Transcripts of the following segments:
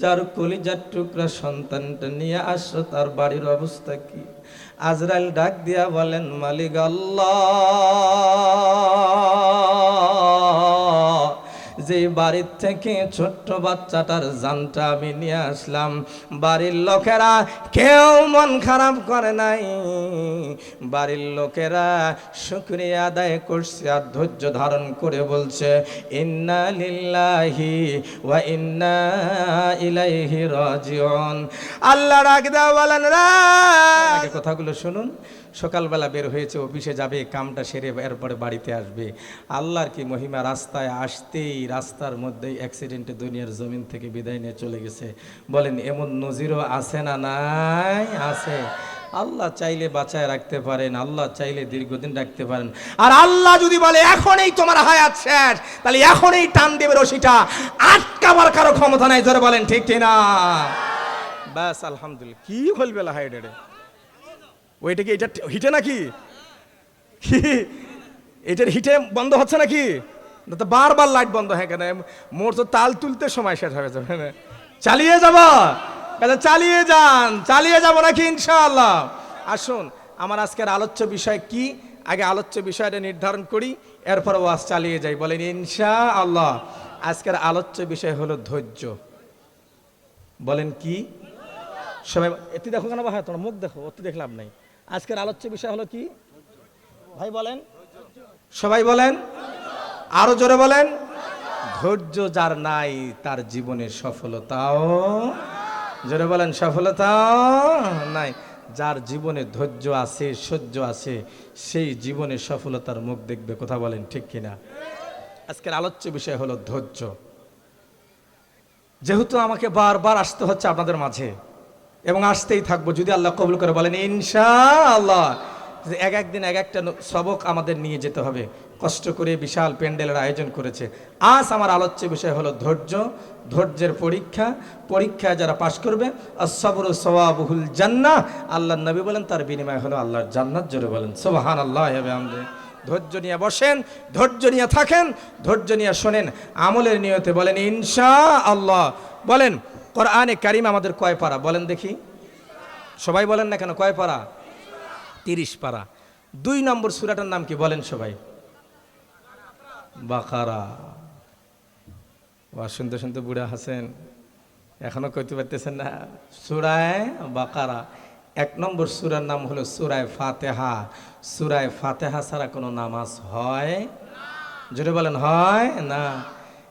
যার কলিজার টুকরা সন্তানটা নিয়ে আসো, তার বাড়ির অবস্থা কি? আজরাইল ডাক দিয়া বলেন, মালিক আল্লাহ। যে বাড়ির থেকে ছোট্ট বাচ্চাটার জানটা আমি নিয়ে আসলাম। বাড়ির লোকেরা কেউ মন খারাপ করে নাই। বাড়ির লোকেরা শুক্রিয়া আদায় করছে আর ধৈর্য ধারণ করে বলছে, ইন্না লিল্লাহি ওয়া ইন্না ইলাইহি রাজিউন। আল্লাহ রাখ দাও বলেন, রা কথাগুলো শুনুন। সকালবেলা বের হয়েছে, অফিসে যাবে, কামটা সেরে এরপরে বাড়িতে আসবে। আল্লাহর কি মহিমা, রাস্তায় আসতেই রাস্তার মধ্যেই অ্যাক্সিডেন্টে দুনিয়ার জমিন থেকে বিদায় নিয়ে চলে গেছে। বলেন, এমন নজিরও আছে না নাই? আছে। আল্লাহ চাইলে বাঁচায় রাখতে পারেন, আল্লাহ চাইলে দীর্ঘদিন রাখতে পারেন। আর আল্লাহ যদি বলে, এখনই তোমার হায়াত শেষ, তাহলে এখনই টান দেবে রশিটা। আটকাবার কারও ক্ষমতা নাই ধরে বলেন, ঠিক ঠিক না ব্যাস, আলহামদুলিল্লাহ। কি বলবে হাইডেডে ওইটা কি, এটা হিটে নাকি? এটার হিটে বন্ধ হচ্ছে নাকি? তো বারবার লাইট বন্ধ হয়ে কেন? মোর তো তাল তুলতে সময় শেষ হয়ে যাবে চালিয়ে যাব! চালিয়ে যান? চালিয়ে যাব নাকি ইনশাআল্লাহ? আসুন, আমার আজকের আলোচ্য বিষয় কি? আগে আলোচ্য বিষয়টা নির্ধারণ করি, এরপর ওয়াজ চালিয়ে যাই। বলেন ইনশা আল্লাহ আজকের আলোচ্য বিষয় হলো ধৈর্য। বলেন কি? সবাই, এটি দেখো কেন ভাই তোমার মুখ দেখো, অতি দেখলাম নাই। আজকের আলোচ্য বিষয় হলো কি? ভাই বলেন। সবাই বলেন। আরও জোরে বলেন। ধৈর্য যার নাই, তার জীবনের সফলতাও জোরে বলেন, সফলতাও নাই। যার জীবনে ধৈর্য আছে, সহ্য আছে, সেই জীবনে সফলতার মুখ দেখবে, কথা বলেন ঠিক কিনা? আজকের আলোচ্য বিষয় হলো ধৈর্য। যেহেতু আমাকে বারবার আসতে হচ্ছে আপনাদের মাঝে এবং আসতেই থাকব। যদি আল্লাহ কবুল করে বলেন, ইনশাআল্লাহ। যে এক একদিন এক একটা সবক আমাদের নিয়ে যেতে হবে। কষ্ট করে বিশাল প্যান্ডেলের আয়োজন করেছে। আজ আমার আলোচ্য বিষয় হলো ধৈর্য, ধৈর্যের পরীক্ষা। পরীক্ষায় যারা পাশ করবে আসবর সওয়াবুল জান্না আল্লাহ নবী বলেন, তার বিনিময় হলো আল্লাহর জান্নাত। জোরে বলেন সুবহান আল্লাহ হবে আমাদের ধৈর্য নিয়ে বসেন, ধৈর্য নিয়ে থাকেন, ধৈর্য নিয়ে শোনেন, আমলের নিয়তে বলেন ইনশা আল্লাহ বলেন কোরআনে কারিম আমাদের কয় পারা? বলেন দেখি। সবাই বলেন না কেন? কয় পারা? তিরিশ পারা। দুই নম্বর সুরাটার নাম কি? বলেন সবাই। বাকারা। ওয়া শুনতে শুনতে বুড়া হাসেন। এখনও কইতে পারতেছেন না। সুরায় বাকারা। এক নম্বর সুরার নাম হলো সুরায় ফাতেহা। সুরায় ফাতেহা ছাড়া কোনো নামাজ হয়? জোরে বলেন, হয় না?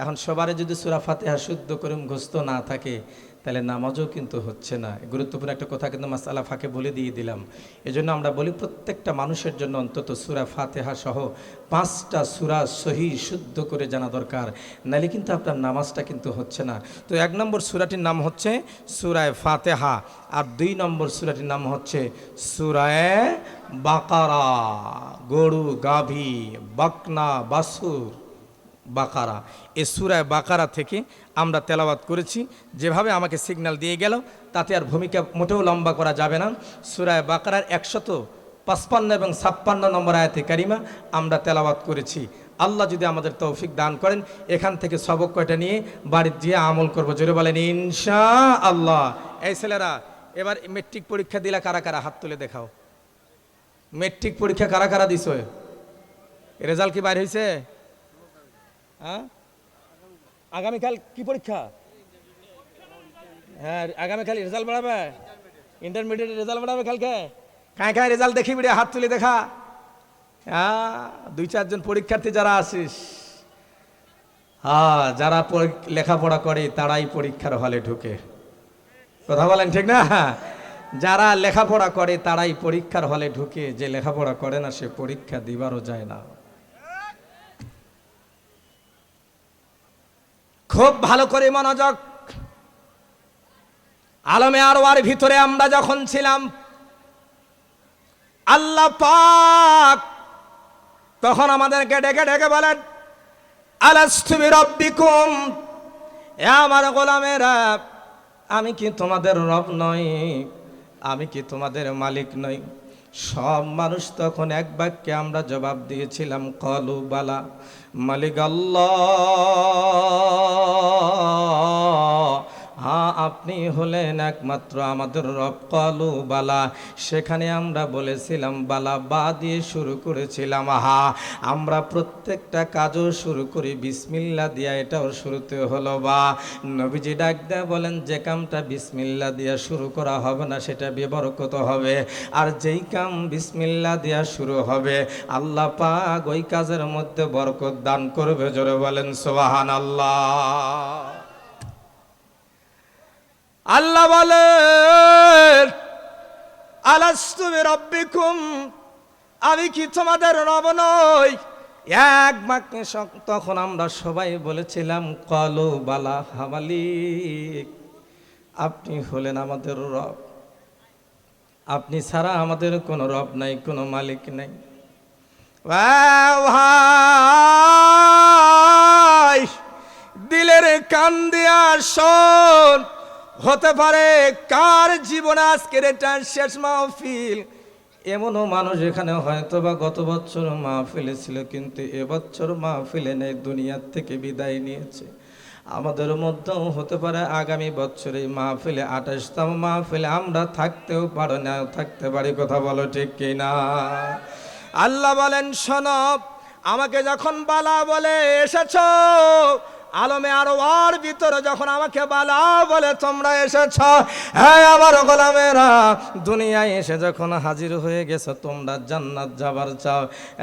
এখন সবারই যদি সুরা ফাতেহা শুদ্ধ করে মুখস্থ না থাকে, তাহলে নামাজও কিন্তু হচ্ছে না। গুরুত্বপূর্ণ একটা কথা কিন্তু মাসালা ফাঁকে বলে দিয়ে দিলাম। এজন্য আমরা বলি প্রত্যেকটা মানুষের জন্য অন্তত সুরা ফাতেহা সহ পাঁচটা সুরা সহি শুদ্ধ করে জানা দরকার। নাহলে কিন্তু আপনার নামাজটা কিন্তু হচ্ছে না। তো এক নম্বর সুরাটির নাম হচ্ছে সুরায় ফাতেহা আর দুই নম্বর সুরাটির নাম হচ্ছে সুরায় বাকারা। গরু, গাভী, বাকনা বাসুর বাকারা। এ সুরায় বাকারা থেকে আমরা তেলাওয়াত করেছি। যেভাবে আমাকে সিগন্যাল দিয়ে গেল, তাতে আর ভূমিকা মোটেও লম্বা করা যাবে না। সুরায় বাকারার একশত পাঁচপান্ন এবং ছাপ্পান্ন নম্বর আয়াতে কারিমা আমরা তেলাওয়াত করেছি। আল্লাহ যদি আমাদের তৌফিক দান করেন, এখান থেকে সবক কয়টা নিয়ে বাড়ির গিয়ে আমল করব? জোরে বলেন ইনশা আল্লাহ এই ছেলেরা, এবার মেট্রিক পরীক্ষা দিলা কারা কারা হাত তুলে দেখাও? মেট্রিক পরীক্ষা কারা কারা দিছ? রেজাল্ট কি বাইর হয়েছে হ্যাঁ? আগামীকাল কি পরীক্ষা? হ্যাঁ আগামীকাল রেজাল্ট বাড়াবে? ইন্টারমিডিয়েট রেজাল্ট বাড়াবে কালকে? কায় কায় রেজাল্ট দেখি বিড়ে, হাত তুলে দেখা। হ্যাঁ দুই চারজন পরীক্ষার্থী যারা আসিস হ্যাঁ যারা লেখাপড়া করে তারাই পরীক্ষার হলে ঢুকে। কথা বলেন ঠিক না? যারা লেখাপড়া করে তারাই পরীক্ষার হলে ঢুকে। যে লেখাপড়া করে না, সে পরীক্ষা দিবারও যায় না। খুব ভালো করে মনোযোগ। আলমে আরওয়ার ভিতরে আমরা যখন ছিলাম, আল্লাহ পাক তখন আমাদেরকে ডেকে ডেকে বলেন আলাস্তুমি রব্বিকুম আমার গোলামেরা, আমি কি তোমাদের রব নই? আমি কি তোমাদের মালিক নই? সব মানুষ তখন এক বাক্যে আমরা জবাব দিয়েছিলাম, কলু বালা। মালিক আল্লাহ হ্যাঁ আপনি হলেন একমাত্র আমাদের রব। কলু বালা, সেখানে আমরা বলেছিলাম, বালা বা দিয়ে শুরু করেছিলাম, হা। আমরা প্রত্যেকটা কাজও শুরু করি, বিসমিল্লা দিয়া, এটাও শুরুতে হলো, বা। নবীজি ডাক দেয়া বলেন, যে কামটা বিসমিল্লা দিয়া শুরু করা হবে না, সেটা বেবরকত হবে। আর যেই কাম বিসমিল্লা দিয়া শুরু হবে, আল্লাহ পাক ওই কাজের মধ্যে বরকত দান করবে, জোরে বলেন সোহান আল্লাহ আল্লাহ বলেন আলাস্তুমি রব্বিকুম আমি কি তোমাদের রব নই? এক বাক্যে তখন আমরা সবাই বলেছিলাম, কলো বালা হামালিক, আপনি হলেন আমাদের রব। আপনি ছাড়া আমাদের কোনো রব নাই, কোনো মালিক নাই। ভাই দিলের কান দিয়া হতে পারে কার জীবন আজকের এটা শেষ মাহফিল? এমনও মানুষ এখানে হয়তো বা গত বছর মাহফিলে ছিল, কিন্তু এবছর মাহফিলে নেই, দুনিয়ার থেকে বিদায় নিয়েছে। আমাদের মধ্যেও হতে পারে আগামী বছরে মাহফিলে, আঠাশতম মাহফিলে আমরা থাকতেও পারো না, থাকতে পারি কথা বলো ঠিক কিনা আল্লাহ বলেন, শোনো, আমাকে যখন বালা বলে এসেছ আলমে আরও আর ভিতরে যখন আমাকে বালা বলে, তোমরা এসেছ? হ্যাঁ আবার গোলামেরা, দুনিয়ায় এসে যখন হাজির হয়ে গেছো, তোমরা জান্নাত যাবার চাও।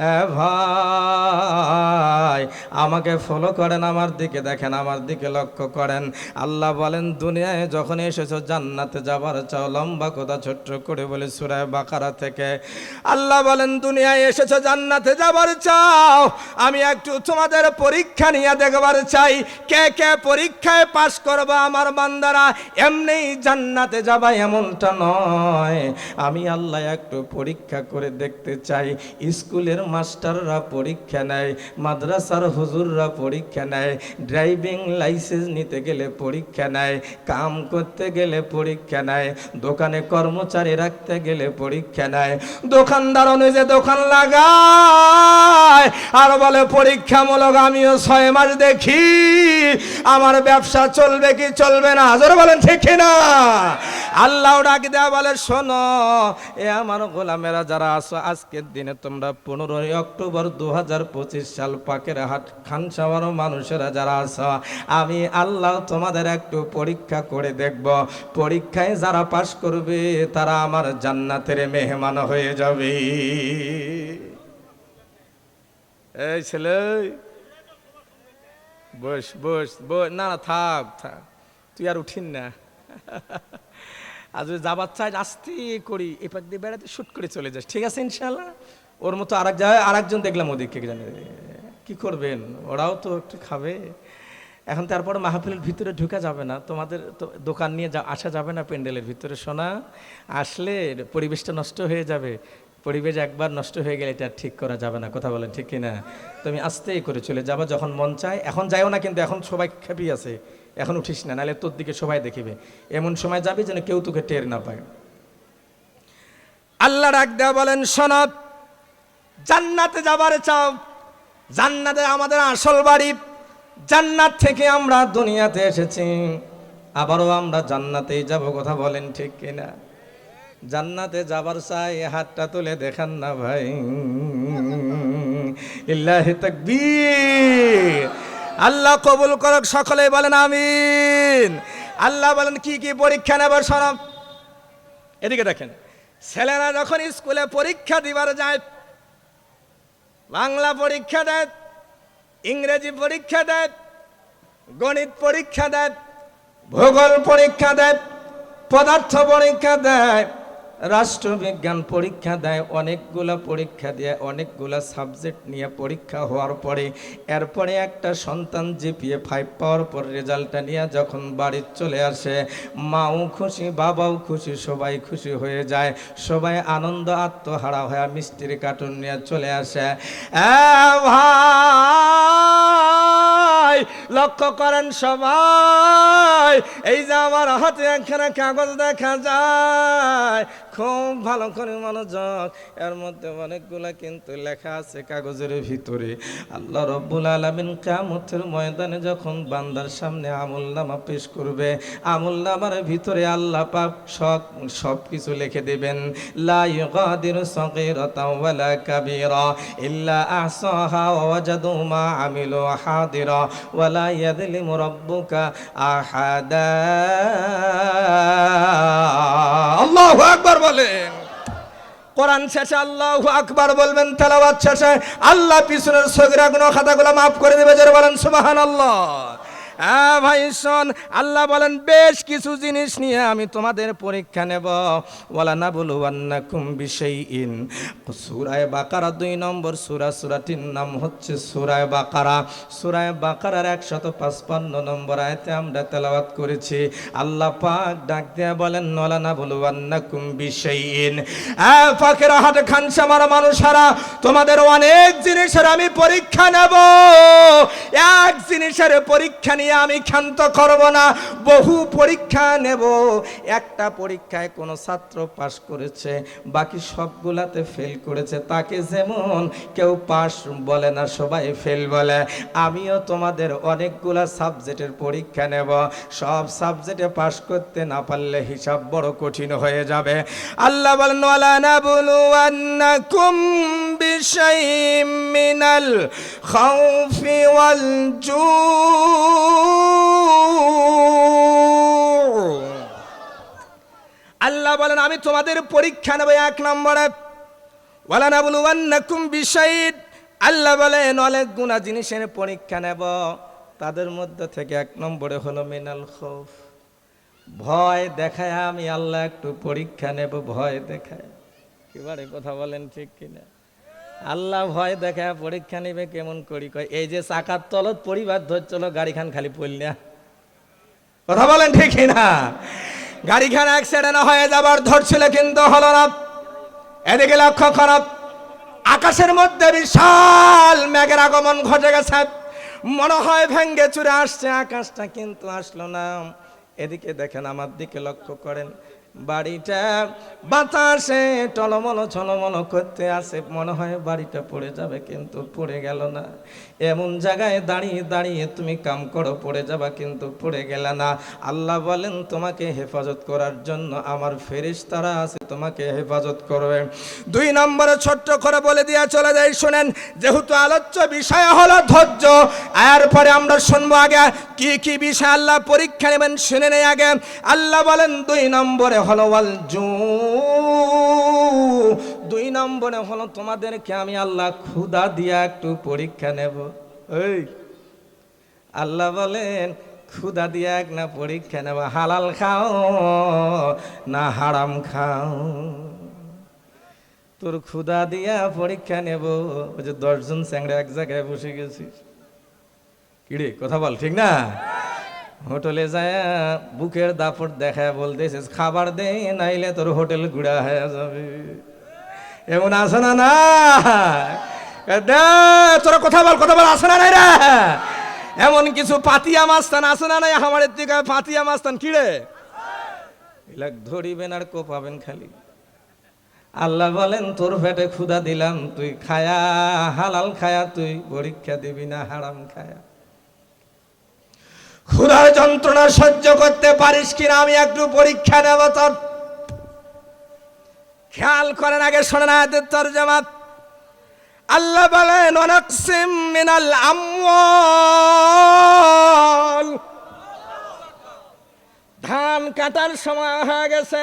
এ ভাই, আমাকে ফলো করেন আমার দিকে, দেখেন আমার দিকে লক্ষ্য করেন। আল্লাহ বলেন, দুনিয়ায় যখন এসেছ, জান্নাতে যাবার চাও। লম্বা কথা, ছোট্ট করে বলে সুরায় বাকারা থেকে। আল্লাহ বলেন, দুনিয়ায় এসেছ, জান্নাতে যাবার চাও। আমি একটু তোমাদের পরীক্ষা নিয়ে দেখবার চাই। কে কে পরীক্ষায় পাশ করবা আমার বান্দারা? এমনি জান্নাতে যাবা এমনটা নয়। আমি আল্লাহ একটু পরীক্ষা করে দেখতে চাই। স্কুলের মাস্টাররা পরীক্ষা নেয়, মাদ্রাসার হুজুররা পরীক্ষা নেয়, ড্রাইভিং লাইসেন্স নিতে গেলে পরীক্ষা নেয়, কাম করতে গেলে পরীক্ষা নেয়, দোকানে কর্মচারী রাখতে গেলে পরীক্ষা নেয়। দোকানদার অনুযায়ী দোকান লাগায়, আর বলে পরীক্ষামূলক আমিও ছয় মাস দেখি। আমার ব্যবসা চলবে কি চলবে না? জোরে বলেন, ঠিক না? আল্লাহ ডাক দেয়া বলে, শোনো, এ আমার গোলামেরা যারা আছো, আজকের দিনে তোমরা পনেরোই অক্টোবর দু সাল পাকের হাট খান খানসাওয়ার মানুষেরা যারা আছো, আমি আল্লাহ তোমাদের একটু পরীক্ষা করে দেখব। পরীক্ষায় যারা পাশ করবে, তারা আমার জান্নাতের মেহমান হয়ে যাবে। এই ছেলে বস বস বস না না, থাক থাক। তুই আর উঠিন না। আজ ওই যাবার চাই আস্তে করি, এপার দিয়ে বেড়াতে শুট করে চলে যাস। ঠিক আছে ইনশাল্লাহ ওর মতো আরেক জায়গায় আর একজন দেখলাম ওদিকে জানে। কি করবেন? ওরাও তো একটু খাবে। এখন তারপর মাহফিলের ভিতরে ঢুকা যাবে না। তোমাদের তো দোকান নিয়ে আসা যাবে না প্যান্ডেলের ভিতরে শোনা আসলে পরিবেশটা নষ্ট হয়ে যাবে। পরিবেশ একবার নষ্ট হয়ে গেলে এটা ঠিক করা যাবে না। কথা বলেন ঠিক কিনা? তুমি আস্তেই করে চলে যাবা যখন মন চায়। এখন যাইও না কিন্তু এখন সবাই খেপি আছে। এখন উঠিস না, নাহলে তোর দিকে সবাই দেখিবে। এমন সময় যাবি যেন কেউ তোকে টের না পায়। আল্লাহ ডাক দেওয়া বলেন সনদ জান্নাতে যাবার চাও। জান্নাতে আমাদের আসল বাড়ি। জান্নাত থেকে আমরা দুনিয়াতে এসেছি। আবারও আমরা জান্নাতেই যাব, কথা বলেন ঠিক কিনা? জান্নাতে যাবার চাই, হাতটা তুলে দেখান না ভাই। ইল্লাহি আল্লাহ কবুল করক সকলে বলেন আমিন। আল্লাহ বলেন, কি কি পরীক্ষা নেবার সরব এদিকে দেখেন, ছেলেরা যখন স্কুলে পরীক্ষা দিবার যায়, বাংলা পরীক্ষা দেয়, ইংরেজি পরীক্ষা দেয়, গণিত পরীক্ষা দেয়, ভূগোল পরীক্ষা দেয়, পদার্থ পরীক্ষা দেয় রাষ্ট্রবিজ্ঞান পরীক্ষা দেয়, অনেকগুলা পরীক্ষা দেয়, অনেকগুলা সাবজেক্ট নিয়ে পরীক্ষা হওয়ার পরে, এরপরে একটা সন্তান জিপিএ ফাইভ পাওয়ার পর রেজাল্টটা নিয়ে যখন বাড়ি চলে আসে, মাও খুশি, বাবাও খুশি, সবাই খুশি হয়ে যায়, সবাই আনন্দ আত্মহারা হয়ে মিষ্টির কার্টুন নিয়ে চলে আসে। ভাই, লক্ষ্য করেন সবাই, এই যে আমার হাতে একখানা কাগজ দেখা যায় খুব ভালো করে মনোযোগ। এর মধ্যে অনেকগুলা কিন্তু লেখা আছে কাগজের ভিতরে। আল্লাহ রব্বুল আলমিন কামতের ময়দানে যখন বান্দার সামনে আমল নামা পেশ করবে, আমল নামার ভিতরে আল্লাহ পাক সব সব কিছু লিখে দেবেন। লা ইউগাদিরু সাগীরাতাও ওয়ালা কাবীরা ইল্লা আহসাহা ওয়া ওয়াজাদু মা আমিলু হাদিরা ওয়ালা ইয়াযলিমু রাব্বুকা আহাদা। আল্লাহু আকবার। বলেন। কোরআন শেষে আল্লাহ আকবার বলবেন, তেলাওয়াত শেষে আল্লাহ পিছনের সগিরা গুণ খাতাগুলো মাফ করে দেবে যারা বলেন, সুবহানাল্লাহ। হ্যাঁ ভাই, শোন, আল্লাহ বলেন, বেশ কিছু জিনিস নিয়ে আমি তোমাদের পরীক্ষা নেব। ওয়ালা না বলু আন্নাকুম বিশাইইন। সূরায়ে বাকারা দুই নম্বর সূরা, সূরাটির নাম হচ্ছে সূরায়ে বাকারা। সূরায়ে বাকারার 155 নম্বর আয়াতে আমরা তেলাওয়াত করেছি। আল্লাহ পাক ডাক দিয়ে বলেন, ওয়ালা না বলু আন্নাকুম বিশাইইন। হ্যাঁ ফাকের হাট খানসামার মানুষেরা, তোমাদের অনেক জিনিসের আমি পরীক্ষা নেব। এক জিনিসের পরীক্ষা নিয়ে আমি ক্ষান্ত করব না। বহু পরীক্ষা নেব। একটা পরীক্ষায় কোনো ছাত্র পাশ করেছে, বাকি সবগুলাতে ফেল করেছে। তাকে যেমন কেউ পাস বলে না, সবাই ফেল বলে। আমিও তোমাদের অনেকগুলা সাবজেক্টের পরীক্ষা নেব। সব সাবজেক্টে পাশ করতে না পারলে হিসাব বড় কঠিন হয়ে যাবে। আল্লাহ বলেন খাউফি ওয়াল জু' আল্লাহ বলেন, আমি তোমাদের পরীক্ষা নেব এক নম্বরে। ওয়ালা নাবলুওয়ান্নাকুম বিশাইইন আল্লাহ বলেন, অনেক গুণা জিনিসের পরীক্ষা নেব। তাদের মধ্যে থেকে এক নম্বরে হলো মিনাল খৌফ। ভয় দেখায় আমি আল্লাহ একটু পরীক্ষা নেব, ভয় দেখায়। এবারে কথা বলেন ঠিক কিনা? আল্লাহ ভয় দেখায়, পরীক্ষা নিবে, কেমন করি কয়, এই যে চাকার তলত পরিবার ধরছিল, গাড়িখান খালি পড়লিয়া। কথা বলেন ঠিক না গাড়িখান অ্যাক্সিডেন্ট হয়ে যাবার ধরছিল কিন্তু হলো না। এদিকে লক্ষ্য খারাপ আকাশের মধ্যে বিশাল মেঘের আগমন ঘটে গেছে। মনে হয় ভেঙ্গে চুরে আসছে, আকাশটা কিন্তু আসলো না। এদিকে দেখেন, আমার দিকে লক্ষ্য করেন বাড়িটা, বাতাসে টলমল, ছলমল করতে আসে। মনে হয় বাড়িটা পড়ে যাবে, কিন্তু পড়ে গেল না। এমন জায়গায় দাঁড়িয়ে দাঁড়িয়ে তুমি কাম করো, পড়ে যাবা, কিন্তু পড়ে গেলে না। আল্লাহ বলেন, তোমাকে হেফাজত করার জন্য আমার ফেরিস তারা আছে, তোমাকে হেফাজত করবে। দুই নম্বরে ছোট্ট করে বলে দিয়া চলে যাই, শোনেন। যেহেতু আলোচ্য বিষয় হলো ধৈর্য এরপরে আমরা শুনব আগে কি কি বিষয় আল্লাহ পরীক্ষা নেবেন, শুনে নেই আগে। আল্লাহ বলেন, দুই নম্বরে হলো ওয়াল জু দুই নম্বরে হলো তোমাদেরকে আমি আল্লাহ ক্ষুদা দিয়া একটু পরীক্ষা নেব। এই, আল্লাহ বলেন ক্ষুদা দিয়া এক না পরীক্ষা নেব। হালাল খাও না হারাম খাও। তোর ক্ষুদা দিয়া পরীক্ষা নেব। ওই যে দশজন স্যাংরা এক জায়গায় বসে গেছিস। কিরে কথা বল, ঠিক না? হোটেলে যায়, বুকের দাপট দেখায় বলতেছিস খাবার দে, নাইলে তোর হোটেল গুড়া হয়ে যাবে। এমন আছে না না? তোর কথা বল কথা বল, আছে না নাই রে? এমন কিছু পাতিয়া মাস্তান আছে না নাই আমার দিকে? পাতিয়া মাস্তান কিরে এলাক ধরিবেন আর কোপাবেন খালি। আল্লাহ বলেন, তোর পেটে ক্ষুদা দিলাম, তুই খায়া, হালাল খায়া, তুই পরীক্ষা দিবি না, হারাম খায়া। ক্ষুধার যন্ত্রণা সহ্য করতে পারিস কিনা আমি একটু পরীক্ষা নেব তোর। খেয়াল করেন আগে, শোনেন আয়াতের তরজমাত আল্লাহ বলেন অনাকসিম মিনাল আমওয়াল। ধান কাটার সময় হয়ে গেছে।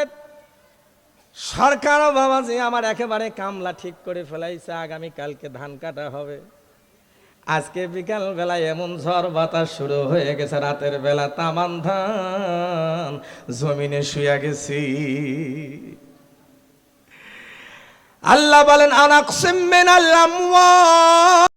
সরকার বাবাজি, আমার একেবারে কামলা ঠিক করে ফেলাইছে আগামী কালকে ধান কাটা হবে। আজকে বিকাল বেলায় এমন ঝড় বাতাস শুরু হয়ে গেছে, রাতের বেলা তামান ধান জমিনে শুয়ে গেছি। আল্লাহ বলেন, আনাকসিম মিনাল আমওয়াল।